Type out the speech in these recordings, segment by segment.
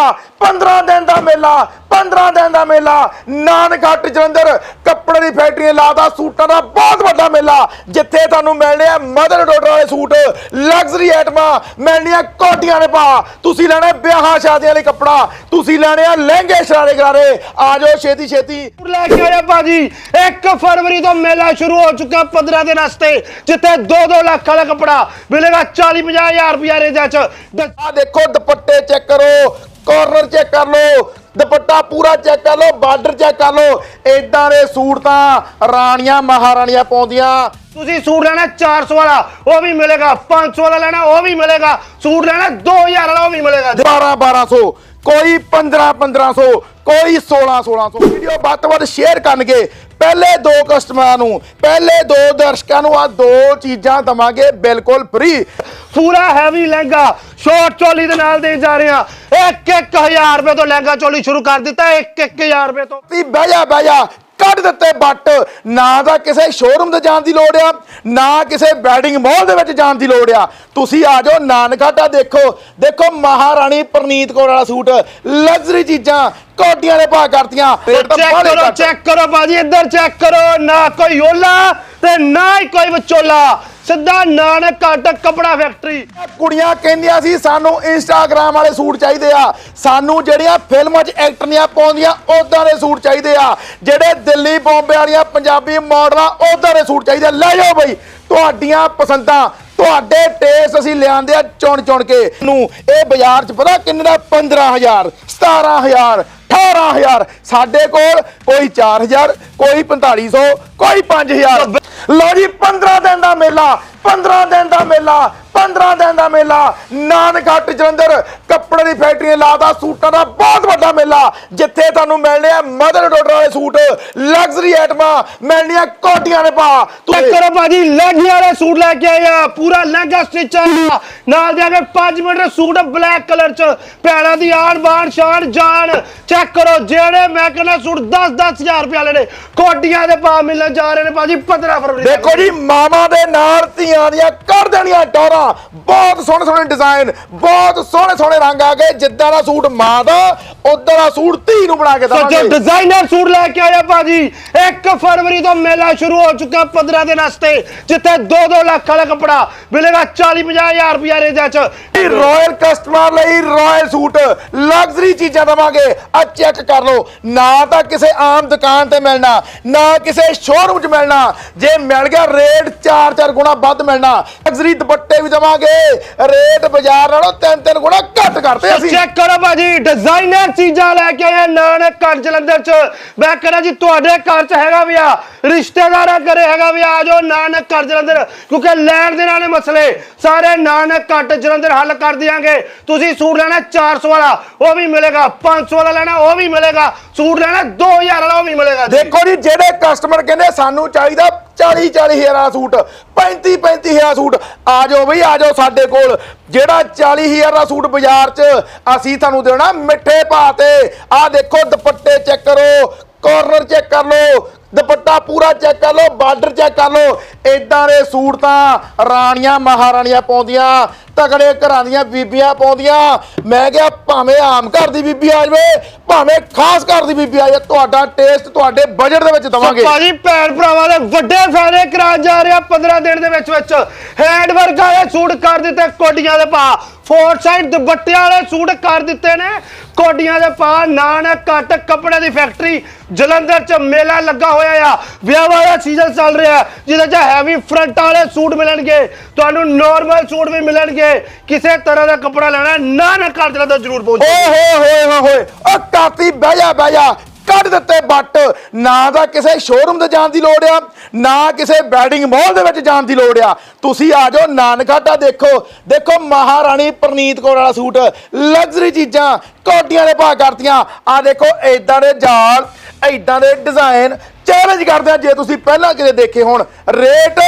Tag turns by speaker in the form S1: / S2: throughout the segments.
S1: ਮੇਲਾ 15 ਦਿਨ ਦਾ ਮੇਲਾ 15 ਦਿਨ ਦਾ ਮੇਲਾ। ਨਾਨਕਹੱਟ ਜਲੰਧਰ ਕੱਪੜੇ ਦੀ ਫੈਕਟਰੀ ਲਾਦਾ ਸੂਟਾਂ ਦਾ ਬਹੁਤ ਵੱਡਾ ਮੇਲਾ ਜਿੱਥੇ ਤੁਹਾਨੂੰ ਮਿਲਣੇ ਆ ਮਦਰ ਡਾਟਰ ਵਾਲੇ ਸੂਟ ਲਗਜ਼ਰੀ ਆਈਟਮਾਂ ਮਿਲਣੀਆਂ ਕੋਟੀਆਂ ਨੇ ਪਾ। ਤੁਸੀਂ ਲੈਣਾ ਵਿਆਹਾਂ ਸ਼ਾਦੀਆਂ ਲਈ ਕੱਪੜਾ ਤੁਸੀਂ ਲੈਣੇ ਆ ਲਹਿੰਗੇ ਸ਼ਰਾਰੇ ਗਰਾਰੇ। ਆ ਜਾਓ ਛੇਤੀ ਛੇਤੀ।
S2: ਲੈ ਕੇ ਆਇਆ ਭਾਜੀ 1 ਫਰਵਰੀ ਤੋਂ ਮੇਲਾ ਸ਼ੁਰੂ ਹੋ ਚੁੱਕਾ 15 ਦਿਨ ਵਾਸਤੇ ਜਿੱਥੇ 2-2 ਲੱਖ ਵਾਲਾ ਕੱਪੜਾ ਮਿਲੇਗਾ 40-50 ਹਜ਼ਾਰ ਰੁਪਏ ਰੇਂਜ ਚ ਦ-
S1: ਆ ਦੇਖੋ ਦੁਪੱਟੇ ਚੈੱਕ ਕਰੋ ਕਾਰਨਰ ਚੈੱਕ ਕਰ ਲਓ ਦੁਪੱਟਾ ਪੂਰਾ ਚੈੱਕ ਕਰ ਲਓ ਬਾਰਡਰ ਚੈੱਕ ਕਰ ਲਓ। ਇਦਾਂ ਦੇ ਸੂਟ ਤਾਂ ਰਾਣੀਆਂ ਮਹਾਰਾਣੀਆਂ ਪਾਉਂਦੀਆਂ।
S2: ਤੁਸੀਂ ਸੂਟ ਲੈਣਾ 400 ਵਾਲਾ ਉਹ ਵੀ ਮਿਲੇਗਾ। 500 ਵਾਲਾ ਲੈਣਾ ਉਹ ਵੀ ਮਿਲੇਗਾ। ਸੂਟ ਲੈਣਾ 2000 ਵਾਲਾ ਉਹ ਵੀ ਮਿਲੇਗਾ।
S1: 12 1200 ਕੋਈ 15 1500 ਕੋਈ 16 1600 ਵੀਡੀਓ ਵੱਧ ਤੋਂ ਵੱਧ ਸ਼ੇਅਰ ਕਰਨਗੇ। ਪਹਿਲੇ ਦੋ ਕਸਟਮਰਾਂ ਨੂੰ, ਪਹਿਲੇ ਦੋ ਦਰਸ਼ਕਾਂ ਨੂੰ ਆ ਦੋ ਚੀਜ਼ਾਂ ਦਵਾਂਗੇ ਬਿਲਕੁਲ ਫ੍ਰੀ
S2: ਪੂਰਾ ਹੈਵੀ ਲਹਿੰਗਾ ਸ਼ਾਰਟ ਚੋਲੀ ਦੇ ਨਾਲ ਦੇ ਜਾ ਰਹੇ ਆ 1-1000 ਰੁਪਏ ਤੋਂ ਲਹਿੰਗਾ ਚੋਲੀ ਸ਼ੁਰੂ ਕਰ ਦਿੱਤਾ 1-1000 ਰੁਪਏ ਤੋਂ।
S1: ਤੀ ਬਹਿ ਜਾ ਬਹਿ ਜਾ। ਕੱਢ ਦਿੱਤੇ ਬੱਟ ਨਾ ਤਾਂ ਕਿਸੇ ਸ਼ੋਰੂਮ ਤੇ ਜਾਣ ਦੀ ਲੋੜ ਆ ਨਾ ਕਿਸੇ ਵੈਡਿੰਗ ਮਾਲ ਦੇ ਵਿੱਚ ਜਾਣ ਦੀ ਲੋੜ ਆ। ਤੁਸੀਂ ਆ ਜਾਓ ਨਾਨਕਾਟਾ ਦੇਖੋ। ਦੇਖੋ ਮਹਾਰਾਣੀ ਪ੍ਰਨੀਤ ਕੌਰ ਵਾਲਾ ਸੂਟ ਲਗਜ਼ਰੀ ਚੀਜ਼ਾਂ ਕੋਟੀਆਂ ਨੇ ਪਾ ਕਰਤੀਆਂ।
S2: ਚੈੱਕ ਕਰੋ। ਚੈੱਕ ਕਰੋ ਬਾਜੀ ਇੱਧਰ ਚੈੱਕ ਕਰੋ। ਨਾ ਕੋਈ ਓਲਾ ਤੇ ਨਾ ਹੀ ਕੋਈ ਵਿਚੋਲਾ। ਸਿੱਧਾ ਨਾਨਕ ਘੱਟ ਕਪੜਾ ਫੈਕਟਰੀ
S1: ਕੁੜੀਆਂ ਕਹਿੰਦੀਆਂ ਸੀ, ਸਾਨੂੰ ਇੰਸਟਾਗ੍ਰam ਵਾਲੇ ਸੂਟ ਚਾਹੀਦੇ ਆ। ਸਾਨੂੰ ਜਿਹੜੀਆਂ ਫਿਲਮਾਂ 'ਚ ਐਕਟਰੀਆਂ ਪਾਉਂਦੀਆਂ ਉਦਾਂ ਦੇ ਸੂਟ ਚਾਹੀਦੇ ਆ। ਜਿਹੜੇ ਦਿੱਲੀ ਬੰਬੇ ਵਾਲੀਆਂ ਪੰਜਾਬੀ ਮਾਡਲਾਂ ਉਦਾਂ ਦੇ ਸੂਟ ਚਾਹੀਦੇ ਆ। ਲੈ ਜਾਓ ਬਈ, ਤੁਹਾਡੀਆਂ ਪਸੰਦਾਂ, ਤੁਹਾਡੇ ਟੇਸਟ ਅਸੀਂ ਲਿਆਂਦੇ ਆ ਚੁਣ ਚੁਣ ਕੇ। ਨੂੰ ਇਹ ਬਾਜ਼ਾਰ 'ਚ ਪਤਾ ਕਿੰਨੇ ਦਾ? 15000 17000 18000 ਸਾਡੇ ਕੋਲ ਕੋਈ 4000 ਕੋਈ 4500 ਕੋਈ 5000 ਲਓ ਜੀ 15 ਦਿਨ ਦਾ ਮੇਲਾ 15 ਦਿਨ ਦਾ ਮੇਲਾ 15 ਦਿਨ ਦਾ ਮੇਲਾ। ਨਾਨਕਹੱਟ ਜਲੰਧਰ ਕੱਪੜੇ ਦੀ ਫੈਕਟਰੀ ਲਾਦਾ ਸੂਟਾਂ ਦਾ ਬਹੁਤ ਵੱਡਾ ਮੇਲਾ। ਜਿੱਥੇ ਤੁਹਾਨੂੰ ਮਿਲਣੇ ਆ ਮਦਰ ਡਾਟਰ ਵਾਲੇ ਸੂਟ ਲਗਜ਼ਰੀ ਆਈਟਮਾਂ ਮਿਲਣੀਆਂ ਕੋਟੀਆਂ ਨੇ ਪਾ
S2: ਕਰੋ ਬਾਜੀ ਲਹਿੰਗੇ ਵਾਲੇ ਸੂਟ ਲੈ ਕੇ ਆਏ ਆ, ਪੂਰਾ ਲਹਿੰਗਾ ਸਟਿਚ ਆ। ਨਾਲ ਦੇ ਕੇ 5 ਮੀਟਰ ਸੂਟ ਬਲੈਕ ਕਲਰ ਚ। ਭੈਣਾਂ ਦੀ ਆਣ ਬਾਣ ਸ਼ਾਨ ਜਾਨ ਚੈੱਕ ਕਰੋ, ਜਿਹੜੇ ਮੈਂ ਕਹਿੰਦਾ ਸੂਟ 10 10000 ਰੁਪਏ ਵਾਲੇ ਨੇ, ਕੋਟੀਆਂ ਦੇ ਪਾ ਮਿਲਣ ਜਾ ਰਹੇ ਨੇ ਭਾਜੀ 15 ਫਰਵਰੀ
S1: ਦੇਖੋ ਜੀ ਮਾਮਾ ਦੇ ਨਾਲ ਧੀਆਂ ਦੀਆਂ ਕਰ ਦੇਣੀਆਂ ਟੌਰਾਂ। ਬਹੁਤ ਸੋਹਣੇ ਸੋਹਣੇ ਡਿਜ਼ਾਈਨ ਬਹੁਤ ਸੋਹਣੇ ਸੋਹਣੇ ਰੰਗ ਆ ਗਏ। ਜਿੱਦਾਂ ਦਾ ਸੂਟ ਮਾਂ ਦਾ ਉਦਾਂ ਦਾ ਸੂਟ ਧੀ ਨੂੰ ਬਣਾ ਕੇ
S2: ਸੱਚੇ
S1: ਦਵਾਂਗੇ।
S2: ਡਿਜ਼ਾਈਨਰ ਸੂਟ ਲੈ ਕੇ ਆਇਆ ਭਾਜੀ। 1 ਫਰਵਰੀ ਤੋਂ ਮੇਲਾ ਸ਼ੁਰੂ ਹੋ ਚੁੱਕਾ 15 ਦਿਨ ਵਾਸਤੇ ਜਿੱਥੇ 2-2 ਲੱਖ ਵਾਲਾ ਕੱਪੜਾ ਮਿਲੇਗਾ 40-50 ਹਜ਼ਾਰ ਰੁਪਏ ਰੇਂਜ ਚ
S1: ਰਾਇਲ ਕਸਟਮਰ ਲਈ ਰਾਇਲ ਸੂਟ ਲਗਜ਼ਰੀ ਚੀਜ਼ਾਂ ਦਵਾਂਗੇ। ਆ ਚੈੱਕ ਕਰ ਲਓ। ਨਾ ਤਾਂ ਕਿਸੇ ਆਮ ਦੁਕਾਨ ਤੇ ਮਿਲਣਾ ਨਾ ਕਿਸੇ ਸ਼ੋਰੂਮ 'ਚ ਮਿਲਣਾ। ਜੇ ਮਿਲ ਗਿਆ ਰੇਟ 4-4 ਗੁਣਾ ਵੱਧ ਮਿਲਣਾ ਲਗਜ਼ਰੀ ਦੁਪੱਟੇ ਵੀ ਦਵਾਂਗੇ। ਰੇਟ ਬਾਜ਼ਾਰ ਨਾਲੋਂ 3-3 ਗੁਣਾ ਘੱਟ ਕਰਦੇ ਅਸੀਂ।
S2: ਚੈੱਕ ਕਰੋ ਭਾਜੀ ਡਿਜ਼ਾਈਨਰ ਚੀਜ਼ਾਂ ਲੈ ਕੇ ਆਏ ਨਾਨਕ ਘਰ ਜਲੰਧਰ ਚ। ਮੈਂ ਕਹਿੰਦਾ ਜੀ ਤੁਹਾਡੇ ਘਰ ਚ ਹੈਗਾ ਵੀ ਆ ਰਿਸ਼ਤੇਦਾਰਾਂ ਘਰੇ ਹੈਗਾ ਵੀ ਆ ਜਾਓ ਨਾਨਕ ਘਰ ਜਲੰਧਰ ਕਿਉਂਕਿ ਲੈਣ ਦੇ ਨਾਲੇ ਮਸਲੇ ਸਾਰੇ ਨਾਨਕ ਘੱਟ ਜਲੰਧਰ ਹੱਲ ਕਰ ਦਿਆਂਗੇ। ਤੁਸੀਂ ਸੂਟ ਲੈਣਾ 400 ਵਾਲਾ ਉਹ ਵੀ ਮਿਲੇਗਾ 500 ਵਾਲਾ ਲੈਣਾ ਉਹ ਵੀ ਮਿਲੇਗਾ। ਸੂਟ ਲੈਣਾ 2000 ਵਾਲਾ ਉਹ ਵੀ ਮਿਲੇਗਾ।
S1: ਦੇਖੋ ਜੀ ਜਿਹੜੇ ਕਸਟਮਰ ਕਹਿੰਦੇ ਸਾਨੂੰ ਚਾਹੀਦਾ 40 40 ਹਜ਼ਾਰ ਦਾ ਸੂਟ 35 35 ਹਜ਼ਾਰ ਸੂਟ। ਆ ਜਾਓ ਬਈ, ਆ ਜਾਓ ਸਾਡੇ ਕੋਲ। ਜਿਹੜਾ 40 ਹਜ਼ਾਰ ਦਾ ਸੂਟ ਬਾਜ਼ਾਰ 'ਚ ਅਸੀਂ ਤੁਹਾਨੂੰ ਦੇਣਾ ਮਿੱਠੇ ਭਾਅ ਤੇ। ਆ ਦੇਖੋ, ਦੁਪੱਟੇ ਚੈੱਕ ਕਰੋ ਕਾਰਨਰ ਚੈੱਕ ਕਰ ਲਓ, ਦੁਪੱਟਾ ਪੂਰਾ ਚੈੱਕ ਕਰ ਲਓ, ਬਾਰਡਰ ਚੈੱਕ ਕਰ ਲਓ। ਇਦਾਂ ਦੇ ਸੂਟ ਤਾਂ ਰਾਣੀਆਂ, ਮਹਾਰਾਣੀਆਂ ਪਾਉਂਦੀਆਂ। ਤਗੜੇ ਘਰਾਂ ਦੀਆਂ ਬੀਬੀਆਂ ਪਾਉਂਦੀਆਂ। ਮੈਂ ਕਿਹਾ ਭਾਵੇਂ ਆਮ ਘਰ ਦੀ ਬੀਬੀ ਆ ਜਾਵੇ ਭਾਵੇਂ ਖਾਸ ਘਰ ਦੀ ਬੀਬੀ ਆ ਜਾਵੇ ਤੁਹਾਡਾ ਟੇਸਟ ਤੁਹਾਡੇ ਬਜਟ ਦੇ ਵਿੱਚ ਦਵਾਂਗੇ।
S2: ਭਾਜੀ ਭੈਣ ਭਰਾਵਾਂ ਦੇ ਵੱਡੇ ਫਾਇਦੇ ਕਰਾ ਜਾ ਰਿਹਾ 15 ਦਿਨ ਦੇ ਵਿੱਚ ਵਿੱਚ। ਹੈਂਡ ਵਰਕ ਵਾਲੇ ਸੂਟ ਕਰ ਦਿੱਤੇ ਕੋਡੀਆਂ ਦੇ ਪਾ। ਫੋਰ ਸਾਈਡ ਦੁਪੱਟਿਆਂ ਵਾਲੇ ਸੂਟ ਕਰ ਦਿੱਤੇ ਨੇ। ਕੋਡੀਆਂ ਦੇ ਪਾ ਨਾਨ ਘੱਟ ਕੱਪੜੇ ਦੀ ਫੈਕਟਰੀ ਜਲੰਧਰ ਚ ਮੇਲਾ ਲੱਗਾ ਹੋਇਆ ਆ। ਵਿਆਹਾਂ ਦਾ ਸੀਜ਼ਨ ਚੱਲ ਰਿਹਾ ਜਿਹਦੇ ਚ ਹੈਵੀ ਫਰੰਟ ਵਾਲੇ ਸੂਟ ਮਿਲਣਗੇ। ਤੁਹਾਨੂੰ ਨਾਰਮਲ ਸੂਟ ਵੀ ਮਿਲਣਗੇ। ਕਿਸੇ ਤਰ੍ਹਾਂ ਦਾ ਕੱਪੜਾ ਲੈਣਾ, ਨਾ ਨਾ ਕਰ ਜਲੰਧਰ ਜ਼ਰੂਰ ਪਹੁੰਚੋ
S1: ਓਏ, ਹੋਏ ਹੋਏ ਹੋਏ ਹੋਏ। ਓ ਕਾਤੀ ਬਹਿ ਜਾ ਬਹਿ ਜਾ। ਕੱਢ ਦਿੱਤੇ ਬੱਟ। ਨਾ ਤਾਂ ਕਿਸੇ ਸ਼ੋਰੂਮ ਤੇ ਜਾਣ ਦੀ ਲੋੜ ਆ, ਨਾ ਕਿਸੇ ਵੈਡਿੰਗ ਮਾਲ ਦੇ ਵਿੱਚ ਜਾਣ ਦੀ ਲੋੜ ਆ। ਤੁਸੀਂ ਆ ਜਾਓ ਨਾਨਕਾਟਾ ਦੇਖੋ। ਦੇਖੋ ਮਹਾਰਾਣੀ ਪ੍ਰਨੀਤ ਕੌਰ ਵਾਲਾ ਸੂਟ। ਲਗਜ਼ਰੀ ਚੀਜ਼ਾਂ ਕੋਟੀਆਂ ਨੇ ਪਾ ਕਰਤੀਆਂ। ਆ ਦੇਖੋ, ਏਦਾਂ ਦੇ ਜਾਲ, ਏਦਾਂ ਦੇ ਡਿਜ਼ਾਈਨ ਚੈਲੰਜ ਕਰਦੇ ਆ ਜੇ ਤੁਸੀਂ ਪਹਿਲਾਂ ਕਿਤੇ ਦੇਖੇ ਹੋਣ ਰੇਟ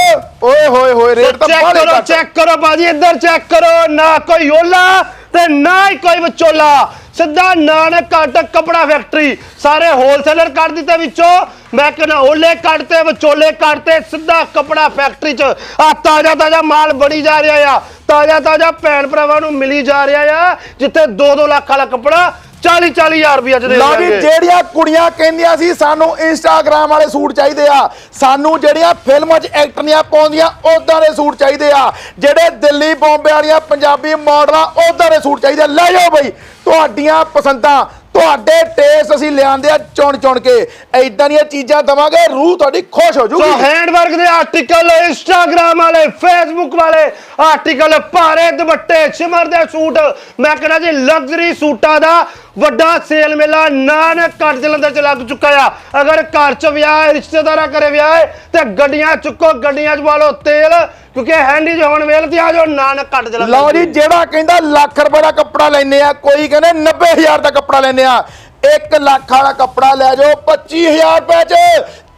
S1: ਓਏ ਹੋਏ ਹੋਏ ਰੇਟ ਤਾਂ
S2: ਚੈੱਕ
S1: ਬਾਹਲੇ
S2: ਕਰੋ
S1: ਘੱਟ
S2: ਚੈੱਕ ਕਰੋ ਬਾਜੀ ਇੱਧਰ ਚੈੱਕ ਕਰੋ ਨਾ ਕੋਈ ਓਲਾ ਤੇ ਨਾ ਹੀ ਕੋਈ ਵਿਚੋਲਾ। ਸਿੱਧਾ ਨਾਨਕ ਕੱਟ ਕਪੜਾ ਫੈਕਟਰੀ ਸਾਰੇ ਹੋਲਸੇਲਰ ਕੱਢ ਦਿੱਤੇ ਵਿੱਚੋਂ। ਮੈਂ ਕਹਿੰਦਾ ਓਲੇ ਕੱਢਤੇ ਵਿਚੋਲੇ ਕੱਢਤੇ ਸਿੱਧਾ ਕਪੜਾ ਫੈਕਟਰੀ ਚ। ਆ ਤਾਜ਼ਾ ਤਾਜ਼ਾ ਮਾਲ ਬੜੀ ਜਾ ਰਿਹਾ ਆ। ਤਾਜ਼ਾ ਤਾਜ਼ਾ ਭੈਣ ਭਰਾਵਾਂ ਨੂੰ ਮਿਲੀ ਜਾ ਰਿਹਾ ਆ ਜਿੱਥੇ 2-2 ਲੱਖ ਵਾਲਾ ਕਪੜਾ 40 40000 ਰੁਪਏ ਚ ਦੇ
S1: ਲਓ ਜੀ
S2: ਦਿਆਂਗੇ।
S1: ਜਿਹੜੀਆਂ ਕੁੜੀਆਂ ਕਹਿੰਦੀਆਂ ਸੀ ਸਾਨੂੰ ਇੰਸਟਾਗ੍ਰam ਵਾਲੇ ਸੂਟ ਚਾਹੀਦੇ ਆ। ਸਾਨੂੰ ਜਿਹੜੀਆਂ ਫਿਲਮਾਂ 'ਚ ਐਕਟਰੀਆਂ ਪਾਉਂਦੀਆਂ ਉਦਾਂ ਦੇ ਸੂਟ ਚਾਹੀਦੇ ਆ। ਜਿਹੜੇ ਦਿੱਲੀ ਬੰਬੇ ਵਾਲੀਆਂ ਪੰਜਾਬੀ ਮਾਡਲਾਂ ਉਦਾਂ ਦੇ ਸੂਟ ਚਾਹੀਦੇ ਆ। ਲੈ ਜਾਓ ਬਈ ਤੁਹਾਡੀਆਂ ਪਸੰਦਾਂ ਤੁਹਾਡੇ ਟੇਸਟ ਅਸੀਂ ਲਿਆਂਦੇ ਆ ਚੁਣ ਚੁਣ ਕੇ। ਐਦਾਂ ਦੀਆਂ ਚੀਜ਼ਾਂ ਦਵਾਂਗੇ ਰੂਹ ਤੁਹਾਡੀ ਖੁਸ਼ ਹੋ
S2: ਸੋ
S1: ਜੂਗੀ
S2: ਹੈਂਡਵਰਕ ਦੇ ਆਰਟੀਕਲ ਇੰਸਟਾਗ੍ਰam ਵਾਲੇ ਫੇਸਬੁੱਕ ਵਾਲੇ ਆਰਟੀਕਲ ਭਾਰੇ ਦੁਪੱਟੇ ਸਿਮਰ ਦੇ ਸੂਟ। ਮੈਂ ਕਹਿੰਦਾ ਜੀ ਲਗਜ਼ਰੀ ਸੂਟਾਂ ਦਾ ਵੱਡਾ ਸੇਲ ਮੇਲਾ ਨਾਨਕ ਘਰ ਜਲੰਧਰ ਚ ਲੱਗ ਚੁੱਕਾ ਆ। ਅਗਰ ਘਰ ਚ ਵਿਆਹ ਹੈ ਰਿਸ਼ਤੇਦਾਰਾਂ ਘਰੇ ਵਿਆਹ ਹੈ ਤੇ ਗੱਡੀਆਂ ਚੁੱਕੋ, ਗੱਡੀਆਂ 'ਚ ਵਾਲੋ ਤੇਲ, ਕਿਉਂਕਿ ਹੈਂਡੀ ਚ ਹੋਣ ਵੇਲ ਤੇ ਆ ਜਾਓ ਨਾਨਕ ਘਰ ਜਲੰਧਰ
S1: ਲਓ ਜੀ, ਜਿਹੜਾ ਕਹਿੰਦਾ ਲੱਖ ਰੁਪਏ ਦਾ ਕੱਪੜਾ ਲੈਨੇ ਆ, ਕੋਈ ਕਹਿੰਦੇ 90000 ਦਾ ਕੱਪੜਾ ਲੈਨੇ ਆ। 1 ਲੱਖ ਵਾਲਾ ਕੱਪੜਾ ਲੈ ਜਾਓ 25000 ਰੁਪਏ ਚ।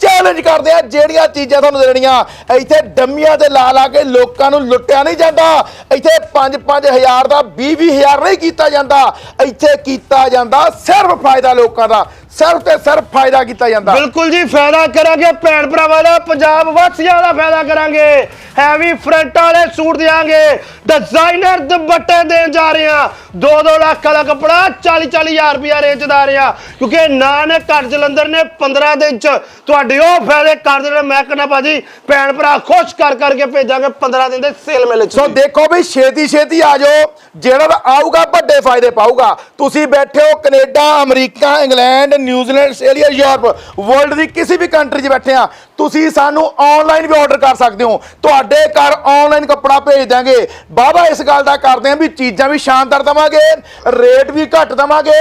S1: ਚੈਲੰਜ ਕਰਦੇ ਆ, ਜਿਹੜੀਆਂ ਚੀਜ਼ਾਂ ਤੁਹਾਨੂੰ ਦੇਣੀਆਂ। ਇੱਥੇ ਡੰਮੀਆਂ ਤੇ ਲਾ ਲਾ ਕੇ ਲੋਕਾਂ ਨੂੰ ਲੁੱਟਿਆ ਨਹੀਂ ਜਾਂਦਾ। ਇੱਥੇ 5-5000 ਦਾ 20-20000 ਨਹੀਂ ਕੀਤਾ ਜਾਂਦਾ। ਇੱਥੇ ਕੀਤਾ ਜਾਂਦਾ ਸਿਰਫ ਫਾਇਦਾ ਲੋਕਾਂ ਦਾ। ਸਿਰਫ ਤੇ ਸਿਰਫ ਫਾਇਦਾ ਕੀਤਾ ਜਾਂਦਾ।
S2: ਬਿਲਕੁਲ ਜੀ ਫਾਇਦਾ ਕਰਾਂਗੇ ਭੈਣ ਭਰਾਵਾਂ ਦਾ ਪੰਜਾਬ ਵਾਸੀਆਂ ਦਾ ਫਾਇਦਾ ਕਰਾਂਗੇ। ਹੈਵੀ ਫਰੰਟ ਵਾਲੇ ਸੂਟ ਦਿਆਂਗੇ। ਡਿਜ਼ਾਈਨਰ ਦੁਪੱਟੇ ਦੇਣ ਜਾ ਰਹੇ ਆ 2-2 ਲੱਖ ਵਾਲਾ ਕੱਪੜਾ 40-40000 ਰੁਪਿਆ ਰੇਂਜ ਦਾ ਰਿਹਾ ਕਿਉਂਕਿ ਨਾਨਕ ਘਰ ਜਲੰਧਰ ਨੇ 15 ਦਿਨ ਚ ਤੁਹਾਡੇ ਉਹ ਫਾਇਦੇ ਕਰ ਦੇਣੇ। ਮੈਂ ਕਹਿੰਦਾ ਭਾਜੀ ਭੈਣ ਭਰਾ ਖੁਸ਼ ਕਰ ਕਰਕੇ ਭੇਜਾਂਗੇ 15 ਦਿਨ ਦੇ ਸੇਲ ਮੇਲੇ ਚ
S1: ਸੋ ਦੇਖੋ ਵੀ ਛੇਤੀ ਛੇਤੀ ਆ ਜਾਓ। ਜਿਹੜਾ ਆਊਗਾ ਵੱਡੇ ਫਾਇਦੇ ਪਾਊਗਾ। ਤੁਸੀਂ ਬੈਠੇ ਹੋ Canada America England New Zealand Australia Europe world ਦੀ ਕਿਸੇ ਵੀ ਕੰਟਰੀ 'ਚ ਬੈਠੇ ਆ ਤੁਸੀਂ ਸਾਨੂੰ ਆਨਲਾਈਨ ਵੀ ਆਰਡਰ ਕਰ ਸਕਦੇ ਹੋ। ਤੁਹਾਡੇ ਘਰ ਆਨਲਾਈਨ ਕੱਪੜਾ ਭੇਜ ਦਾਂਗੇ ਬਾਬਾ ਇਸ ਗੱਲ ਦਾ ਕਰਦੇ ਆ ਵੀ ਚੀਜ਼ਾਂ ਵੀ ਸ਼ਾਨਦਾਰ ਦਵਾਂਗੇ ਰੇਟ ਵੀ ਘੱਟ ਦਵਾਂਗੇ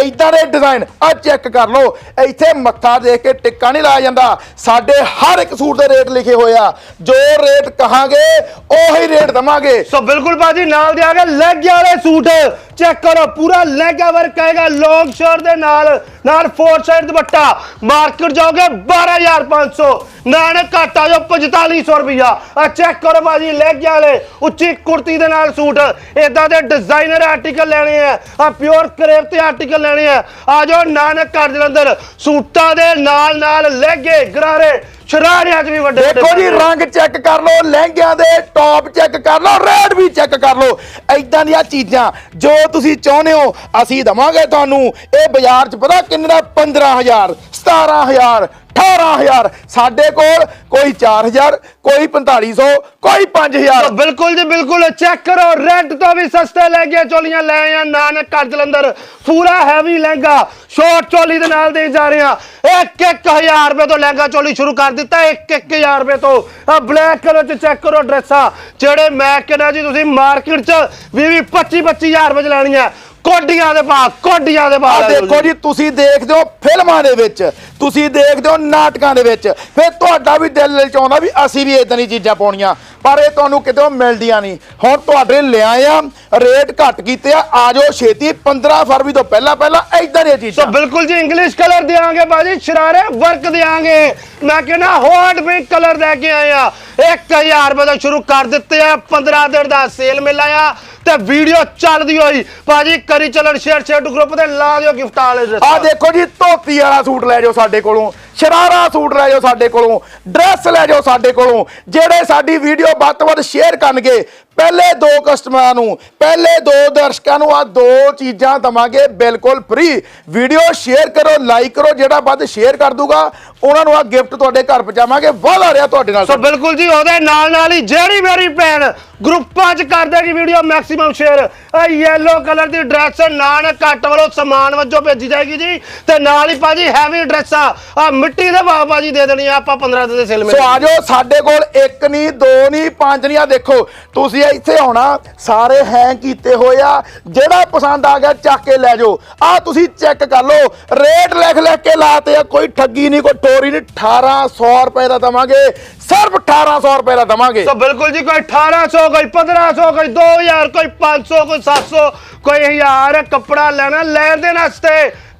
S1: ਐਦਾਂ ਦੇ ਡਿਜ਼ਾਈਨ ਆ ਚੈੱਕ ਕਰ ਲਓ। ਇੱਥੇ ਮੱਥਾ ਦੇਖ ਕੇ ਟਿੱਕਾ ਨਹੀਂ ਲਾਇਆ ਜਾਂਦਾ। ਸਾਡੇ ਹਰ ਇੱਕ ਸੂਟ ਦੇ ਰੇਟ ਲਿਖੇ ਹੋਏ ਆ। ਜੋ ਰੇਟ ਕਹਾਂਗੇ, ਉਹੀ ਰੇਟ ਦਵਾਂਗੇ।
S2: ਸੋ ਬਿਲਕੁਲ ਬਾਜੀ ਨਾਲ ਦੇ ਆ ਗਏ ਲੈਗ ਵਾਲੇ ਸੂਟ। ਚੈੱਕ ਕਰੋ, ਪੂਰਾ ਲੈਗ ਵਰਕ ਆਏਗਾ ਲੌਂਗ ਸ਼ਰਟ ਦੇ ਨਾਲ। ਨਾਲ ਫੋਰ ਸਾਈਡ ਦੁਪੱਟਾ। ਮਾਰਕੀਟ ਜਾਓਗੇ 12500 ਨਾਨਕ ਘੱਟ ਆ ਜਾਓ 4500 ਰੁਪਿਆ ਆ ਚੈੱਕ ਕਰੋ ਬਾਜੀ ਲੈਗ ਵਾਲੇ, ਉੱਚੀ ਕੁੜਤੀ ਦੇ ਨਾਲ ਸੂਟ। ਇਦਾਂ ਦੇ ਡਿਜ਼ਾਈਨਰ ਆਰਟੀਕਲ ਲੈਣੇ ਆ। ਆ ਪਿਓਰ ਕਰੇਪ ਤੇ ਆਰਟੀਕਲ ਲੈਣੇ ਆ। ਆ ਜਾਓ ਨਾਨਕ ਘਰ ਜਲੰਧਰ ਸੂਟਾਂ ਦੇ ਨਾਲ ਨਾਲ ਲਹਿੰਗੇ, ਗਰਾਰੇ ਸ਼ਰਾਰਿਆਂ 'ਚ ਵੀ ਵੱਡੇ
S1: ਦੇਖੋ ਜੀ। ਰੰਗ ਚੈੱਕ ਕਰ ਲਓ ਲਹਿੰਗਿਆਂ ਦੇ ਟੌਪ ਚੈੱਕ ਕਰ ਲਓ ਰੇਟ ਵੀ ਚੈੱਕ ਕਰ ਲਓ। ਐਦਾਂ ਦੀਆਂ ਚੀਜ਼ਾਂ ਜੋ ਤੁਸੀਂ ਚਾਹੁੰਦੇ ਹੋ ਅਸੀਂ ਦਵਾਂਗੇ ਤੁਹਾਨੂੰ। ਇਹ ਬਾਜ਼ਾਰ 'ਚ ਪਤਾ ਕਿੰਨੇ ਦਾ? 15000 17000 18000 ਸਾਡੇ ਕੋਲ ਕੋਈ 4000 ਕੋਈ 4500 ਕੋਈ 5000
S2: ਤਾਂ ਬਿਲਕੁਲ ਜੀ ਬਿਲਕੁਲ। ਚੈੱਕ ਕਰੋ ਰੈੱਡ ਤੋਂ ਵੀ ਸਸਤੇ ਲਹਿੰਗੇ ਚੋਲੀਆਂ ਲੈ ਆ ਨਾਨਕ ਘਰ ਜਲੰਧਰ ਪੂਰਾ ਹੈਵੀ ਲਹਿੰਗਾ। ਸ਼ੋਰਟ ਚੋਲੀ ਦੇ ਨਾਲ ਦੇ ਜਾ ਰਹੇ ਆ 1-1000 ਰੁਪਏ ਤੋਂ ਲਹਿੰਗਾ ਚੋਲੀ ਸ਼ੁਰੂ ਕਰ ਦਿੱਤਾ 1-1000 ਰੁਪਏ ਤੋਂ। ਆ ਬਲੈਕ ਕਲਰ ਚ ਚੈੱਕ ਕਰੋ ਡਰੈਸਾਂ। ਜਿਹੜੇ ਮੈਂ ਕਹਿੰਦਾ ਜੀ, ਤੁਸੀਂ ਮਾਰਕੀਟ ਚ 20 25-25000 ਰੁਪਏ ਚ ਲੈਣੀਆਂ। ਕੋਡੀਆਂ ਦੇ ਭਾਅ ਕੋਡੀਆਂ ਦੇ ਭਾਅ
S1: ਆ ਦੇਖੋ ਜੀ ਤੁਸੀਂ ਦੇਖਦੇ ਹੋ ਫਿਲਮਾਂ ਦੇ ਵਿੱਚ ਤੁਸੀਂ ਦੇਖਦੇ ਹੋ ਨਾਟਕਾਂ ਦੇ ਵਿੱਚ। ਫਿਰ ਤੁਹਾਡਾ ਵੀ ਦਿਲ ਲਲਚਾਉਂਦਾ ਵੀ ਅਸੀਂ ਵੀ ਇਦਾਂ ਦੀ ਚੀਜ਼ਾਂ ਪਾਉਣੀਆਂ ਪਰ ਇਹ ਤੁਹਾਨੂੰ ਕਿਤੇ ਮਿਲਦੀਆਂ ਨਹੀਂ। ਹੁਣ ਤੁਹਾਡੇ ਲਿਆਏ ਆ ਰੇਟ ਘੱਟ ਕੀਤੇ ਆ ਆ ਜਾਓ ਛੇਤੀ 15 ਫਰਵਰੀ ਤੋਂ ਪਹਿਲਾਂ ਪਹਿਲਾਂ ਇਦਾਂ ਦੀਆਂ
S2: ਸੋ
S1: ਚੀਜ਼ਾਂ
S2: ਬਿਲਕੁਲ ਜੀ ਇੰਗਲਿਸ਼ ਕਲਰ ਦਿਆਂਗੇ ਬਾਜੀ ਸ਼ਰਾਰੇ ਵਰਕ ਦਿਆਂਗੇ। ਮੈਂ ਕਹਿੰਦਾ ਹੌਟ ਪਿੰਕ ਕਲਰ ਲੈ ਕੇ ਆਏ ਆ। 1000 ਰੁਪਏ ਤੋਂ ਸ਼ੁਰੂ ਕਰ ਦਿੱਤੇ ਆ 15 ਦਿਨ ਦਾ ਸੇਲ ਮਿਲਾ ਆ ਤੇ ਵੀਡੀਓ ਚੱਲਦੀ ਹੋਈ ਬਾਜੀ ਕਰੀ ਚੱਲਣ ਸ਼ੇਅਰ ਸ਼ੇਅਰ ਗਰੁੱਪ ਤੇ ਲਾ ਦਿਓ ਗਿਫਟਾਂ ਵਾਲੇ।
S1: ਆ ਦੇਖੋ ਜੀ ਧੋਤੀ ਵਾਲਾ ਸੂਟ ਲੈ ਜਾਓ ਸਾਡੇ ਕੋਲੋਂ ਸ਼ਰਾਰਾ ਸੂਟ ਲੈ ਜਾਓ ਸਾਡੇ ਕੋਲੋਂ ਡਰੈਸ ਲੈ ਜਾਓ ਸਾਡੇ ਕੋਲੋਂ, ਜਿਹੜੇ ਸਾਡੀ ਵੀਡੀਓ ਵੱਧ ਤੋਂ ਵੱਧ ਸ਼ੇਅਰ ਕਰਨਗੇ, ਪਹਿਲੇ ਦੋ ਕਸਟਮਰਾਂ ਨੂੰ, ਪਹਿਲੇ ਦੋ ਦਰਸ਼ਕਾਂ ਨੂੰ ਆ ਦੋ ਚੀਜ਼ਾਂ ਦਵਾਂਗੇ ਬਿਲਕੁਲ ਫ੍ਰੀ ਵੀਡੀਓ ਸ਼ੇਅਰ ਕਰੋ ਲਾਈਕ ਕਰੋ, ਜਿਹੜਾ ਵੱਧ ਸ਼ੇਅਰ ਕਰ ਦੂਗਾ, ਉਹਨਾਂ ਨੂੰ ਆ ਗਿਫਟ ਤੁਹਾਡੇ ਘਰ ਪਹੁੰਚਾਵਾਂਗੇ। ਵਾਦਾ ਰਿਹਾ ਤੁਹਾਡੇ ਨਾਲ।
S2: ਸੋ ਬਿਲਕੁਲ ਜੀ, ਉਹਦੇ ਨਾਲ ਨਾਲ ਹੀ ਜਿਹੜੀ ਮੇਰੀ ਭੈਣ ਗਰੁੱਪਾਂ 'ਚ ਕਰ ਦੇਗੀ ਵੀਡੀਓ ਮੈਕਸਿਮਮ ਸ਼ੇਅਰ ਇਹ ਯੈਲੋ ਕਲਰ ਦੀ ਡਰੈਸ ਨਾਨ ਘੱਟ ਵੱਲੋਂ ਸਮਾਨ ਵਜੋਂ ਭੇਜੀ ਜਾਏਗੀ ਜੀ। ਤੇ ਨਾਲ ਹੀ ਭਾਜੀ ਹੈਵੀ ਡਰੈਸਾਂ ਆ ਮਿੱਟੀ ਦੇ ਭਾਅ ਭਾਜੀ ਦੇ ਦੇਣੀ ਆ ਆਪਾਂ 15 ਦਿਨ ਦੇ ਸੇਲ
S1: ਸੋ ਆ ਜਾਓ ਸਾਡੇ ਕੋਲ ਇੱਕ ਨਹੀਂ ਦੋ ਨਹੀਂ ਪੰਜ ਨਹੀਂ ਆ ਦੇਖੋ ਤੁਸੀਂ ਇੱਥੇ ਆਉਣਾ ਸਾਰੇ ਹੈਂਗ ਕੀਤੇ ਹੋਏ ਆ ਜਿਹੜਾ ਪਸੰਦ ਆ ਗਿਆ ਚੱਕ ਕੇ ਲੈ ਜਾਓ। ਆ ਤੁਸੀਂ ਚੈੱਕ ਕਰ ਲਓ ਰੇਟ ਲਿਖ ਲਿਖ ਕੇ ਲਾਤੇ ਆ ਕੋਈ ਠੱਗੀ ਨਹੀਂ ਕੋਈ ਟੋਰੀ ਨਹੀਂ 1800 ਰੁਪਏ ਦਾ ਦਵਾਂਗੇ ਸਿਰਫ 1800 ਰੁਪਏ ਦਾ ਦਵਾਂਗੇ।
S2: ਸੋ ਬਿਲਕੁਲ ਜੀ ਕੋਈ 1800 ਕੋਈ 1500 ਕੋਈ 2000 ਕੋਈ 500 ਕੋਈ 700 ਕੋਈ 1000 ਕੱਪੜਾ ਲੈਣਾ ਲੈਣ ਦੇ ਵਾਸਤੇ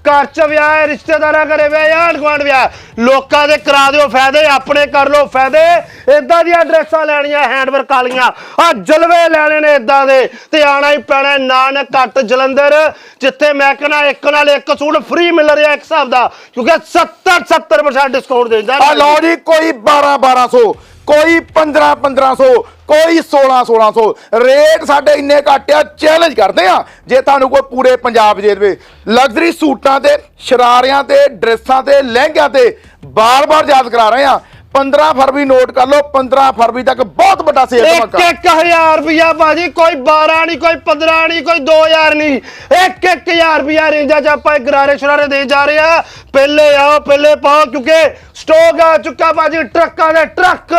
S2: ਘਰ ਚ ਵਿਆਹ ਹੈ, ਰਿਸ਼ਤੇਦਾਰਾਂ ਘਰੇ ਵਿਆਹ ਹੈ ਆਂਢ ਗੁਆਂਢ ਵਿਆਹ ਹੈ। ਲੋਕਾਂ ਦੇ ਕਰਾ ਦਿਓ ਫਾਇਦੇ, ਆਪਣੇ ਕਰ ਲਓ ਫਾਇਦੇ। ਇਦਾਂ ਦੀਆਂ ਡਰੈਸਾਂ ਲੈਣੀਆਂ, ਹੈਂਡਵਰਕ ਵਾਲੀਆਂ। ਆ ਜਲਵੇ ਲੈਣੇ ਨੇ ਇਦਾਂ ਦੇ, ਤੇ ਆਣਾ ਹੀ ਪੈਣਾ ਹੈ, ਨਾਨਕ ਘੱਟ ਜਲੰਧਰ, ਜਿੱਥੇ ਮੈਂ ਕਹਿੰਦਾ ਇੱਕ ਨਾਲ ਇੱਕ ਸੂਟ ਫ੍ਰੀ ਮਿਲ ਰਿਹਾ ਇੱਕ ਹਿਸਾਬ ਦਾ, ਕਿਉਂਕਿ 70 70% ਡਿਸਕਾਊਂਟ ਦਿੰਦਾ।
S1: ਆ ਲਓ ਜੀ, ਕੋਈ 12 1200 ਕੋਈ 15 1500 ਕੋਈ 16 1600 ਰੇਟ ਸਾਡੇ ਇੰਨੇ ਘੱਟ ਆ ਚੈਲੰਜ ਕਰਦੇ ਆ। ਜੇ ਤੁਹਾਨੂੰ ਕੋਈ ਪੂਰੇ ਪੰਜਾਬ ਜੇ ਦੇਵੇ ਲਗਜ਼ਰੀ ਸੂਟਾਂ ਤੇ, ਸ਼ਰਾਰਿਆਂ ਤੇ, ਡਰੈਸਾਂ ਤੇ, ਲਹਿੰਗਿਆਂ ਤੇ ਬਾਰ-ਬਾਰ ਯਾਦ ਕਰਾ ਰਹੇ ਆ 15 ਫਰਵਰੀ ਨੋਟ ਕਰ ਲਓ 15 ਫਰਵਰੀ ਤੱਕ ਬਹੁਤ ਵੱਡਾ ਸੇਲ
S2: ਇੱਕ
S1: ਧਮਾਕਾ।
S2: ਇੱਕ ਹਜ਼ਾਰ ਰੁਪਇਆ ਬਾਜੀ ਕੋਈ 12 ਨਹੀਂ ਕੋਈ 15 ਨਹੀਂ ਕੋਈ 2000 ਨਹੀਂ। ਇੱਕ ਇੱਕ ਹਜ਼ਾਰ ਰੁਪਇਆ ਰੇਂਜਾਂ ਚ ਆਪਾਂ ਇਹ ਗਰਾਰੇ ਸ਼ਰਾਰੇ ਦੇ ਜਾ ਰਹੇ ਆ ਪਹਿਲੇ ਆਓ ਪਹਿਲੇ ਪਾਓ ਕਿਉਂਕਿ ਸਟਾਕ ਆ ਚੁੱਕਾ ਬਾਜੀ ਟਰੱਕਾਂ ਦੇ ਟਰੱਕ।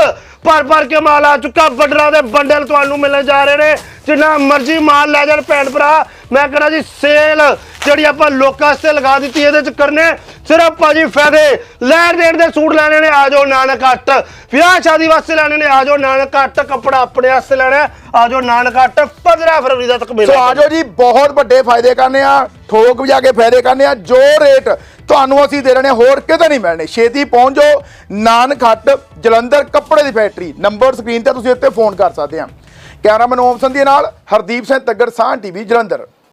S2: ਭਰ ਭਰ ਕੇ ਮਾਲ ਆ ਚੁੱਕਾ ਬੰਡਲਾਂ ਦੇ ਬੰਡਲ ਤੁਹਾਨੂੰ ਮਿਲਣ ਜਾ ਰਹੇ ਨੇ। ਜਿੰਨਾ ਮਰਜ਼ੀ ਮਾਲ ਲੈ ਜਾਣ ਭੈਣ ਭਰਾ ਮੈਂ ਕਹਿੰਦਾ ਜੀ ਸੇਲ ਜਿਹੜੀ ਆਪਾਂ ਲੋਕਾਂ ਵਾਸਤੇ ਲਗਾ ਦਿੱਤੀ ਇਹਦੇ ਚ ਕਰਨੇ ਸਿਰਫ ਭਾਜੀ ਫਾਇਦੇ। ਲੈਣ ਦੇਣ ਦੇ ਸੂਟ ਲੈਣੇ ਨੇ ਆ ਜਾਓ ਨਾਨਕ ਹੱਟ ਵਿਆਹ ਸ਼ਾਦੀ ਵਾਸਤੇ ਲੈਣੇ ਨੇ ਆ ਜਾਓ ਨਾਨਕ ਹੱਟ ਕੱਪੜਾ ਆਪਣੇ ਵਾਸਤੇ ਲੈਣਾ ਹੈ, ਆ ਜਾਓ ਨਾਨਕ ਹੱਟ 15 ਫਰਵਰੀ ਦਾ ਤੱਕ
S1: ਸੋ
S2: ਮਿਲੇਗਾ
S1: ਆਜੋ ਜੀ ਬਹੁਤ ਵੱਡੇ ਫਾਇਦੇ ਕਰਨੇ ਆ ਠੋਕ ਵਜਾ ਕੇ ਫਾਇਦੇ ਕਰਨੇ ਆ ਜੋ ਰੇਟ ਤੁਹਾਨੂੰ ਅਸੀਂ ਦੇ ਰਹੇ ਹੋਰ ਕਿਤੇ ਨਹੀਂ ਮਿਲਣੇ। ਛੇਤੀ ਪਹੁੰਚ ਜਾਓ ਨਾਨਕ ਹੱਟ ਜਲੰਧਰ ਕੱਪੜੇ ਦੀ ਫੈਕਟਰੀ। ਨੰਬਰ ਸਕਰੀਨ ਤੇ ਤੁਸੀਂ ਉੱਤੇ ਫੋਨ ਕਰ ਸਕਦੇ ਆ। ਕੈਮਰਾਮੈਨ ਓਮ ਸੰਧੀ ਨਾਲ ਹਰਦੀਪ ਸਿੰਘ ਤੱਗੜ ਸਾਹ ਟੀਵੀ ਜਲੰਧਰ।